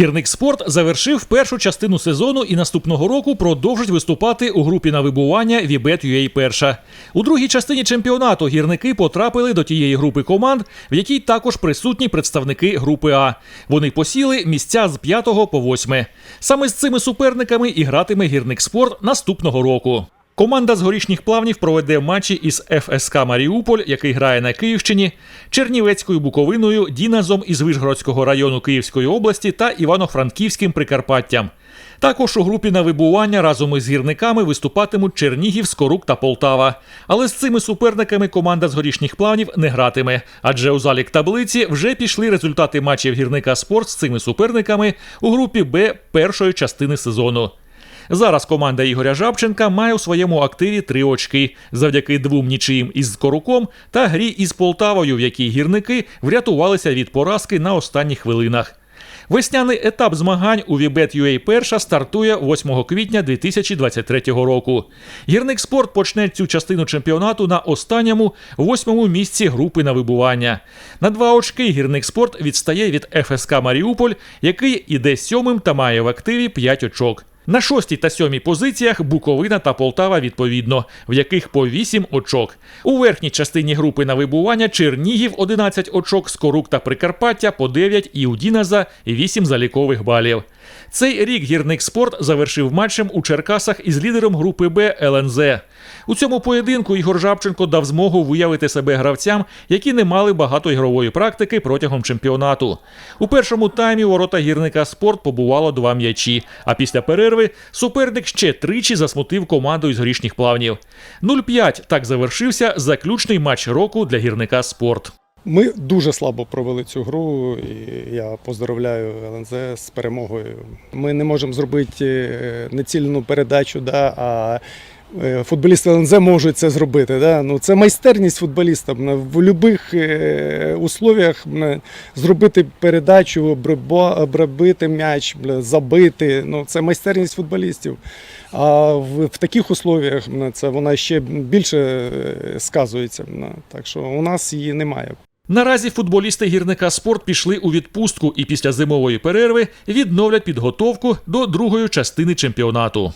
Гірник спорт завершив першу частину сезону і наступного року продовжить виступати у групі на вибування Вібет UA перша. У другій частині чемпіонату гірники потрапили до тієї групи команд, в якій також присутні представники групи А. Вони посіли місця з 5 по 8. Саме з цими суперниками і гратиме гірник спорт наступного року. Команда з горішніх плавнів проведе матчі із ФСК Маріуполь, який грає на Київщині, Чернівецькою Буковиною, Діназом із Вишгородського району Київської області та Івано-Франківським Прикарпаттям. Також у групі на вибування разом із гірниками виступатимуть Чернігів, Скорук та Полтава. Але з цими суперниками команда з горішніх плавнів не гратиме, адже у залік таблиці вже пішли результати матчів гірника спорт з цими суперниками у групі Б першої частини сезону. Зараз команда Ігоря Жабченка має у своєму активі три очки завдяки двом нічиїм із Скоруком та грі із Полтавою, в якій гірники врятувалися від поразки на останніх хвилинах. Весняний етап змагань у Вібет UA перша стартує 8 квітня 2023 року. Гірник спорт почне цю частину чемпіонату на останньому восьмому місці групи на вибування. На два очки гірник спорт відстає від ФСК Маріуполь, який іде сьомим та має в активі 5 очок. На шостій та сьомій позиціях Буковина та Полтава відповідно, в яких по 8 очок. У верхній частині групи на вибування Чернігів 11 очок, Скорук та Прикарпаття по 9 і у Діназа 8 залікових балів. Цей рік гірник спорт завершив матчем у Черкасах із лідером групи Б ЛНЗ. У цьому поєдинку Ігор Жабченко дав змогу виявити себе гравцям, які не мали багато ігрової практики протягом чемпіонату. У першому таймі ворота гірника спорт побувало два м'ячі. А після перерви суперник ще тричі засмутив команду із горішніх плавнів. 0-5 так завершився заключний матч року для гірника спорт. Ми дуже слабо провели цю гру. і Я поздравляю ЛНЗ з перемогою. Ми не можемо зробити е, нецілену передачу, да, а е, футболісти ЛНЗ можуть це зробити. Да. Ну, це майстерність футболіста. В будь-яких условіях зробити передачу, обробити м'яч, забити. Ну, це майстерність футболістів. А в, таких условіях це вона ще більше е, сказується. Так що у нас її немає. Наразі футболісти гірника спорт пішли у відпустку і після зимової перерви відновлять підготовку до другої частини чемпіонату.